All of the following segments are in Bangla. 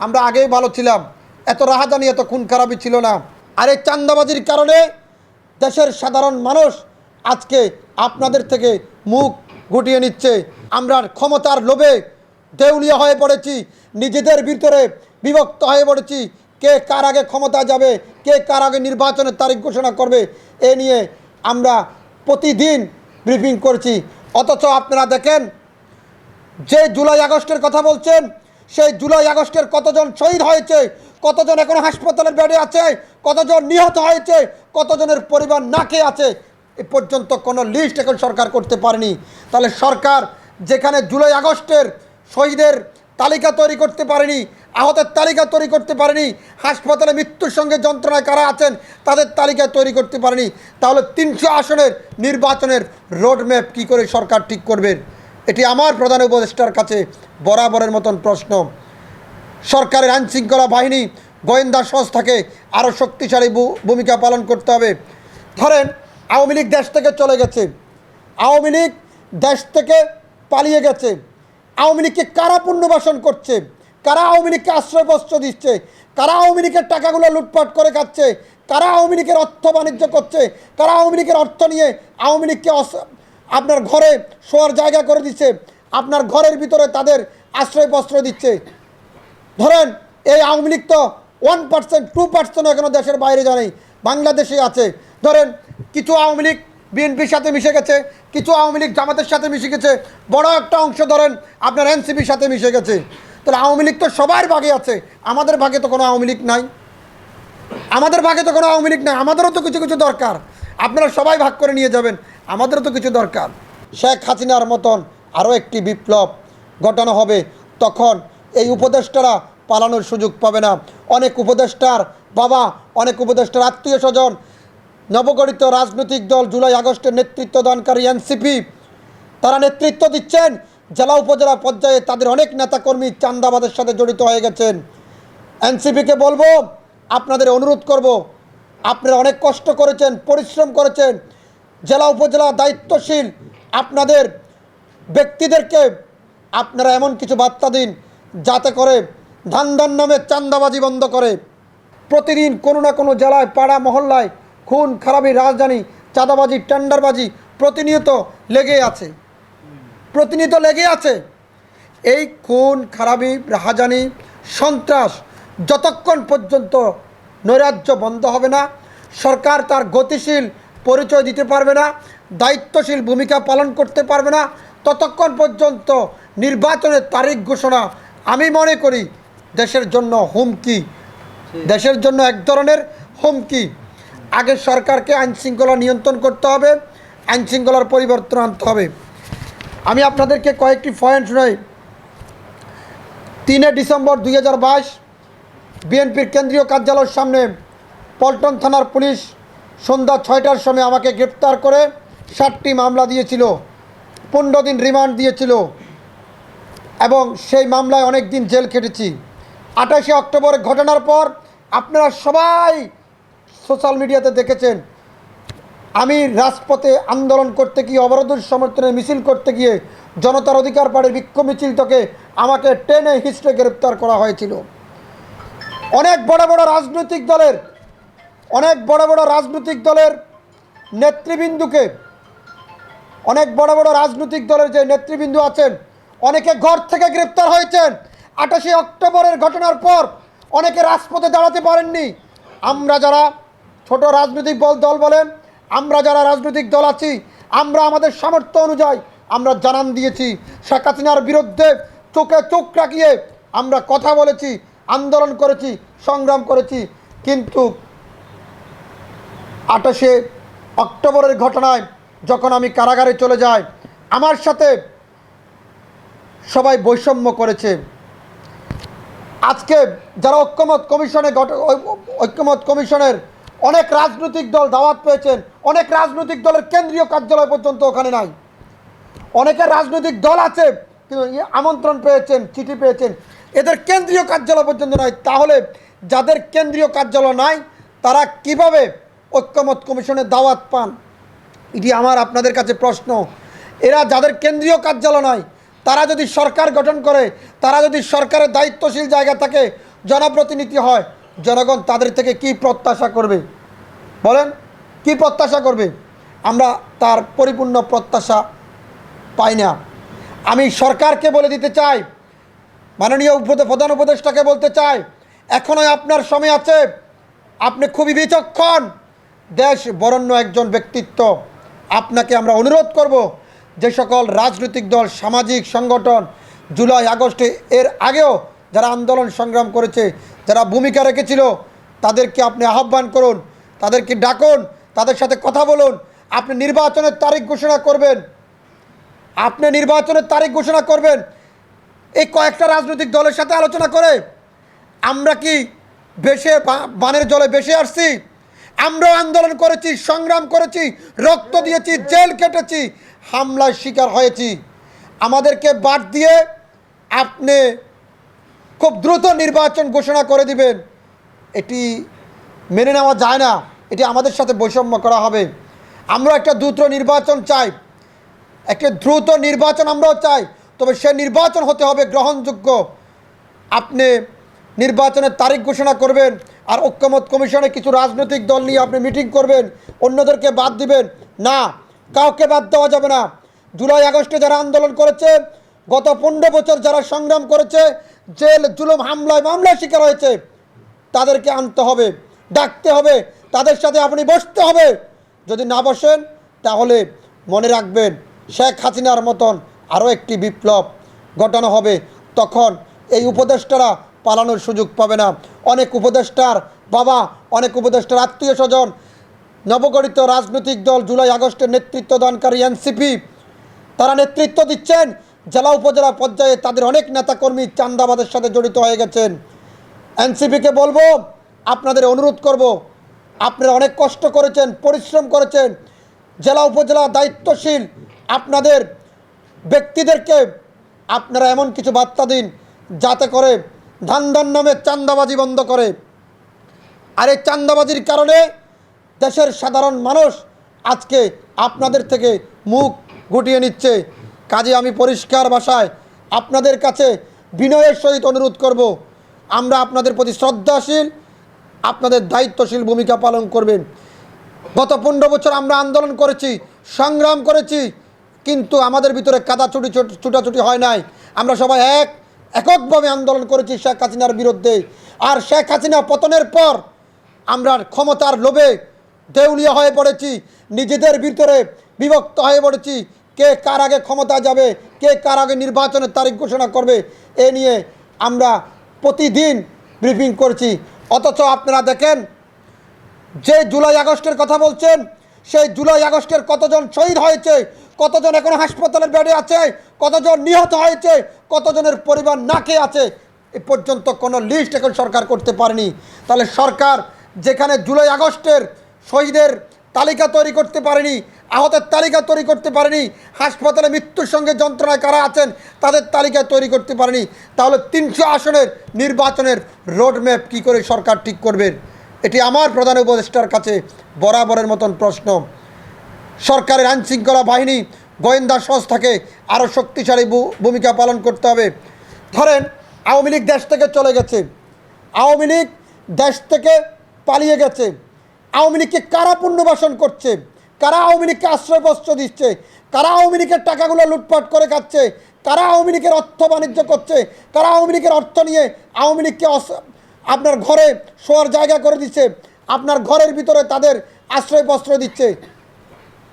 আমরা আগেই ভালো ছিলাম। এত রাহাজানি এত খুন খারাপই ছিল না। আর এই চান্দাবাজির কারণে দেশের সাধারণ মানুষ আজকে আপনাদের থেকে মুখ গুটিয়ে নিচ্ছে। আমরা ক্ষমতার লোভে দেউলিয়া হয়ে পড়েছি, নিজেদের ভিতরে বিভক্ত হয়ে পড়েছি। কে কার আগে ক্ষমতা যাবে, কে কার আগে নির্বাচনের তারিখ ঘোষণা করবে, এ নিয়ে আমরা প্রতিদিন ব্রিফিং করছি। অথচ আপনারা দেখেন, যে জুলাই আগস্টের কথা বলছেন সেই জুলাই আগস্টের কতজন শহীদ হয়েছে, কতজন এখন হাসপাতালের বেডে আছে, কতজন নিহত হয়েছে, কতজনের পরিবার নাকে আছে, এ পর্যন্ত কোনো লিস্ট এখন সরকার করতে পারেনি। তাহলে সরকার যেখানে জুলাই আগস্টের শহীদের তালিকা তৈরি করতে পারেনি, আহতের তালিকা তৈরি করতে পারেনি, হাসপাতালে মৃত্যুর সঙ্গে যন্ত্রণায় কারা আছেন, তাদের তালিকা তৈরি করতে পারেনি, তাহলে তিনশো আসনের নির্বাচনের রোডম্যাপ কী করে সরকার ঠিক করবেন এটি আমার প্রধান উপদেষ্টার কাছে বরাবরের মতন প্রশ্ন। সরকারের আইনশৃঙ্খলা বাহিনী, গোয়েন্দা সংস্থাকে আরও শক্তিশালী ভূমিকা পালন করতে হবে। ধরেন, আওয়ামী লীগ দেশ থেকে চলে গেছে। আওয়ামী লীগ দেশ থেকে পালিয়ে গেছে। আওয়ামী লীগকে কারা পুনর্বাসন করছে? কারা আওয়ামী লীগকে আশ্রয়বস্ত্র দিচ্ছে? কারা আওয়ামী লীগের টাকাগুলো লুটপাট করে খাচ্ছে? কারা আওয়ামী লীগের অর্থ বাণিজ্য করছে? কারা আওয়ামী লীগের অর্থ নিয়ে আওয়ামী লীগকে আপনার ঘরে শোয়ার জায়গা করে দিচ্ছে, আপনার ঘরের ভিতরে তাদের আশ্রয়বস্ত্র দিচ্ছে। ধরেন, এই আওয়ামী লীগ তো ওয়ান পার্সেন্ট টু পার্সেন্ট এখনও দেশের বাইরে জানেই বাংলাদেশে আছে। ধরেন, কিছু আওয়ামী লীগ বিএনপির সাথে মিশে গেছে, কিছু আওয়ামী লীগ জামাতের সাথে মিশে গেছে, বড় একটা অংশ ধরেন, আপনার এনসিপির সাথে মিশে গেছে। তাহলে আওয়ামী লীগ তো সবার ভাগে আছে, আমাদের ভাগে তো কোনো আওয়ামী লীগ নাই। আমাদের ভাগে তো কোনো আওয়ামী লীগ নাই, আমাদেরও তো কিছু কিছু দরকার। আপনারা সবাই ভাগ করে নিয়ে যাবেন। আমাদেরও তো কিছু দরকার। শেখ হাসিনার মতন আরও একটি বিপ্লব ঘটানো হবে, তখন এই উপদেষ্টারা পালানোর সুযোগ পাবে না। অনেক উপদেষ্টার বাবা, অনেক উপদেষ্টার আত্মীয় স্বজন, নবগঠিত রাজনৈতিক দল জুলাই আগস্টের নেতৃত্ব দানকারী এনসিপি, তারা নেতৃত্ব দিচ্ছেন। জেলা উপজেলা পর্যায়ে তাদের অনেক নেতাকর্মী চান্দাবাদের সাথে জড়িত হয়ে গেছেন। এনসিপিকে বলব, আপনাদের অনুরোধ করব, আপনারা অনেক কষ্ট করেছেন, পরিশ্রম করেছেন জেলা উপজেলা দায়িত্বশীল আপনাদের ব্যক্তিদেরকে আপনারা এমন কিছু বার্তা দিন যাতে করে ধান নামে চান্দাবাজি বন্ধ করে। প্রতিদিন কোনো না কোনো জেলায়, পাড়া, মহল্লায় খুন, খারাপি, রাজধানী, চাঁদাবাজি, টেন্ডারবাজি প্রতিনিয়ত লেগে আছে। প্রতিনিয়ত লেগে আছে। এই খুন, খারাপি, রাহাজানি, সন্ত্রাস যতক্ষণ পর্যন্ত নৈরাজ্য বন্ধ হবে না, সরকার তার গতিশীল পরিচয় দিতে পারবে না, দায়িত্বশীল ভূমিকা পালন করতে পারবে না, ততক্ষণ পর্যন্ত নির্বাচনের তারিখ ঘোষণা আমি মনে করি দেশের জন্য হুমকি। দেশের জন্য এক ধরনের হুমকি। আগে সরকারকে আইনশৃঙ্খলা নিয়ন্ত্রণ করতে হবে আইনশৃঙ্খলার পরিবর্তন আনতে হবে। আমি আপনাদেরকে কয়েকটি পয়েন্ট শোনাই। তিনে ডিসেম্বর দুই হাজার বাইশ, বিএনপির কেন্দ্রীয় কার্যালয়ের সামনে পল্টন থানার পুলিশ সন্ধ্যা ছয়টার সময় আমাকে গ্রেপ্তার করে ষাটটি মামলা দিয়েছিল, পনেরো দিন রিমান্ড দিয়েছিল এবং সেই মামলায় অনেক দিন জেল খেটেছি। আঠাশে অক্টোবর ঘটনার পর আপনারা সবাই সোশ্যাল মিডিয়াতে দেখেছেন, আমি রাজপথে আন্দোলন করতে গিয়ে, অবরোধের সমর্থনে মিছিল করতে গিয়ে জনতার অধিকার পাড়ের বিক্ষোভ মিছিল থেকে আমাকে টেনে হিস্ট্রে গ্রেপ্তার করা হয়েছিল। অনেক বড় বড় রাজনৈতিক দলের অনেক বড় বড় রাজনৈতিক দলের নেতৃবৃন্দুকে, অনেক বড় বড় রাজনৈতিক দলের যে নেতৃবৃন্দু আছেন, অনেকে ঘর থেকে গ্রেপ্তার হয়েছেন। আঠাশে অক্টোবরের ঘটনার পর অনেকে রাজপথে দাঁড়াতে পারেননি। আমরা যারা ছোট রাজনৈতিক দল বলেন, আমরা যারা রাজনৈতিক দল আছি, আমরা আমাদের সামর্থ্য অনুযায়ী আমরা জানান দিয়েছি। শেখ হাসিনার বিরুদ্ধে চোখে চোখ রাখিয়ে আমরা কথা বলেছি, আন্দোলন করেছি, সংগ্রাম করেছি। কিন্তু আঠাশে অক্টোবরের ঘটনায় যখন আমি কারাগারে চলে যাই, আমার সাথে সবাই বৈষম্য করেছে। আজকে যারা ঐক্যমত কমিশনে ঐক্যমত কমিশনের অনেক রাজনৈতিক দল দাওয়াত পেয়েছেন, অনেক রাজনৈতিক দলের কেন্দ্রীয় কার্যালয় পর্যন্ত ওখানে নাই। অনেকের রাজনৈতিক দল আছে, কিন্তু ইয়ে আমন্ত্রণ পেয়েছেন, চিঠি পেয়েছেন। এদের কেন্দ্রীয় কার্যালয় পর্যন্ত নাই। তাহলে যাদের কেন্দ্রীয় কার্যালয় নাই, তারা কীভাবে ঐক্যমত কমিশনের দাওয়াত পান। এটি আমার আপনাদের কাছে প্রশ্ন। এরা যাদের কেন্দ্রীয় কার্যালয় নয়, তারা যদি সরকার গঠন করে, তারা যদি সরকারের দায়িত্বশীল জায়গা থাকে, জনপ্রতিনিধি হয়, জনগণ তাদের থেকে কি প্রত্যাশা করবে? বলেন, কি প্রত্যাশা করবে? আমরা তার পরিপূর্ণ প্রত্যাশা পাই না। আমি সরকারকে বলে দিতে চাই, মাননীয় প্রধান উপদেষ্টাকে বলতে চাই এখনও আপনার সময় আছে, আপনি খুবই বিচক্ষণ। দেশ বরণ্য একজন ব্যক্তিত্ব। আপনাকে আমরা অনুরোধ করব যে সকল রাজনৈতিক দল, সামাজিক সংগঠন, জুলাই, আগস্টে এর আগেও যারা আন্দোলন সংগ্রাম করেছে, যারা ভূমিকা রেখেছিল, তাদেরকে আপনি আহ্বান করুন, তাদেরকে ডাকুন, তাদের সাথে কথা বলুন। আপনি নির্বাচনের তারিখ ঘোষণা করবেন। আপনি নির্বাচনের তারিখ ঘোষণা করবেন। এই কয়েকটা রাজনৈতিক দলের সাথে আলোচনা করে আমরা কি বেশে বানের জলে বেশে আসছি? আমরাও আন্দোলন করেছি, সংগ্রাম করেছি, রক্ত দিয়েছি, জেল কেটেছি, হামলার শিকার হয়েছি। আমাদেরকে বাদ দিয়ে আপনি খুব দ্রুত নির্বাচন ঘোষণা করে দিবেন। এটি মেনে নেওয়া যায় না। এটি আমাদের সাথে বৈষম্য করা হবে। আমরা একটা দ্রুত নির্বাচন চাই। একটা দ্রুত নির্বাচন আমরাও চাই। তবে সে নির্বাচন হতে হবে গ্রহণযোগ্য। আপনি নির্বাচনের তারিখ ঘোষণা করবেন আর ঐক্যমত কমিশনে কিছু রাজনৈতিক দল নিয়ে আপনি মিটিং করবেন, অন্যদেরকে বাদ দিবেন। না, কাউকে বাদ দেওয়া যাবে না। জুলাই, আগস্টে যারা আন্দোলন করেছে, গত পনেরো বছর যারা সংগ্রাম করেছে, জেল, জুলুম, হামলায় মামলার শিকার হয়েছে, তাদেরকে আনতে হবে, ডাকতে হবে, তাদের সাথে আপনি বসতে হবে। যদি না বসেন, তাহলে মনে রাখবেন, শেখ হাসিনার মতন আরও একটি বিপ্লব ঘটানো হবে। তখন এই উপদেষ্টারা পালানোর সুযোগ পাবে না। অনেক উপদেষ্টার বাবা, অনেক উপদেষ্টার আত্মীয় স্বজন, নবগঠিত রাজনৈতিক দল জুলাই আগস্টের নেতৃত্ব দানকারী এনসিপি, তারা নেতৃত্ব দিচ্ছেন। জেলা উপজেলা পর্যায়ে তাদের অনেক নেতাকর্মী চান্দাবাদের সাথে জড়িত হয়ে গেছেন। এনসিপিকে বলব, আপনাদের অনুরোধ করব, আপনারা অনেক কষ্ট করেছেন, পরিশ্রম করেছেন। জেলা উপজেলা দায়িত্বশীল আপনাদের ব্যক্তিদেরকে আপনারা এমন কিছু বার্তা দিন, যাতে করে ধান ধান নামে চান্দাবাজি বন্ধ করে। আর এই চান্দাবাজির কারণে দেশের সাধারণ মানুষ আজকে আপনাদের থেকে মুখ গুটিয়ে নিচ্ছে। কাজে আমি পরিষ্কার ভাষায় আপনাদের কাছে বিনয়ের সহিত অনুরোধ করব। আমরা আপনাদের প্রতি শ্রদ্ধাশীল, আপনাদের দায়িত্বশীল ভূমিকা পালন করবেন। গত পনেরো বছর আমরা আন্দোলন করেছি, সংগ্রাম করেছি, কিন্তু আমাদের ভিতরে কাদা ছুটি ছুটাছুটি হয় নাই। আমরা সবাই এক এককভাবে আন্দোলন করেছি শেখ হাসিনার বিরুদ্ধে। আর শেখ হাসিনা পতনের পর আমরা ক্ষমতার লোভে দেউলিয়া হয়ে পড়েছি, নিজেদের ভিতরে বিভক্ত হয়ে পড়েছি। কে কার আগে ক্ষমতা যাবে, কে কার আগে নির্বাচনের তারিখ ঘোষণা করবে, এ নিয়ে আমরা প্রতিদিন ব্রিফিং করছি। অথচ আপনারা দেখেন, যে জুলাই আগস্টের কথা বলছেন, সেই জুলাই আগস্টের কতজন শহীদ হয়েছে কতজন এখনও হাসপাতালের বেডে আছে? কতজন নিহত হয়েছে? কতজনের পরিবার না খেয়ে আছে? এ পর্যন্ত কোনো লিস্ট এখন সরকার করতে পারেনি। তাহলে সরকার যেখানে জুলাই আগস্টের শহীদের তালিকা তৈরি করতে পারেনি, আহতের তালিকা তৈরি করতে পারেনি, হাসপাতালে মৃত্যুর সঙ্গে যন্ত্রণায় কারা আছেন, তাদের তালিকা তৈরি করতে পারেনি, তাহলে তিনশো আসনের নির্বাচনের রোডম্যাপ কী করে সরকার ঠিক করবেন এটি আমার প্রধান উপদেষ্টার কাছে বরাবরের মতন প্রশ্ন। সরকারের আইনশৃঙ্খলা বাহিনী গোয়েন্দা সংস্থাকে আরও শক্তিশালী ভূমিকা পালন করতে হবে। ধরেন, আওয়ামী লীগ দেশ থেকে চলে গেছে। আওয়ামী লীগ দেশ থেকে পালিয়ে গেছে। আওয়ামী লীগকে কারা পুনর্বাসন করছে? কারা আওয়ামী লীগকে আশ্রয়বস্ত্র দিচ্ছে? কারা আওয়ামী লীগের টাকাগুলো লুটপাট করে খাচ্ছে? কারা আওয়ামী লীগের অর্থ বাণিজ্য করছে? কারা আওয়ামী লীগের অর্থ নিয়ে আওয়ামী লীগকে আপনার ঘরে শোয়ার জায়গা করে দিচ্ছে? আপনার ঘরের ভিতরে তাদের আশ্রয়বস্ত্র দিচ্ছে?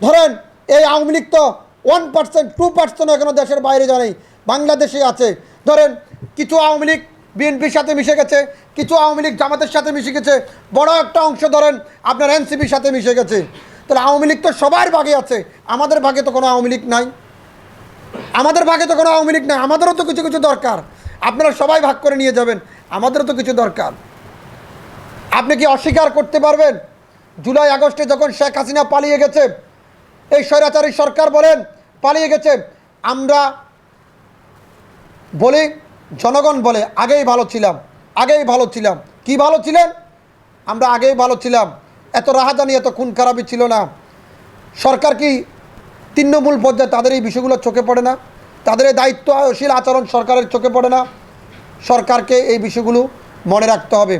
ধরেন, এই আওয়ামী লীগ তো ওয়ান পার্সেন্ট টু পার্সেন্ট এখনও দেশের বাইরে যায় নাই, বাংলাদেশে আছে। ধরেন, কিছু আওয়ামী লীগ বিএনপির সাথে মিশে গেছে, কিছু আওয়ামী লীগ জামাতের সাথে মিশে গেছে, বড় একটা অংশ ধরেন আপনার এনসিপির সাথে মিশে গেছে। তাহলে আওয়ামী লীগ তো সবার ভাগে আছে, আমাদের ভাগে তো কোনো আওয়ামী লীগ নাই। আমাদের ভাগে তো কোনো আওয়ামী লীগ নাই, আমাদেরও তো কিছু কিছু দরকার। আপনারা সবাই ভাগ করে নিয়ে যাবেন, আমাদেরও তো কিছু দরকার। আপনি কি অস্বীকার করতে পারবেন? জুলাই আগস্টে যখন শেখ হাসিনা পালিয়ে গেছে এই স্বৈরাচারী সরকার বলেন, পালিয়ে গেছে। আমরা বলি, জনগণ বলে, আগেই ভালো ছিলাম, আগেই ভালো ছিলাম। কি ভালো ছিলেন? আমরা আগেই ভালো ছিলাম। এত রাহাজানি, এত খুন খারাপই ছিল না। সরকার কি তৃণমূল পর্যায়ে তাদের এই বিষয়গুলো চোখে পড়ে না? তাদের এই দায়িত্বশীল আচরণ সরকারের চোখে পড়ে না? সরকারকে এই বিষয়গুলো মনে রাখতে হবে।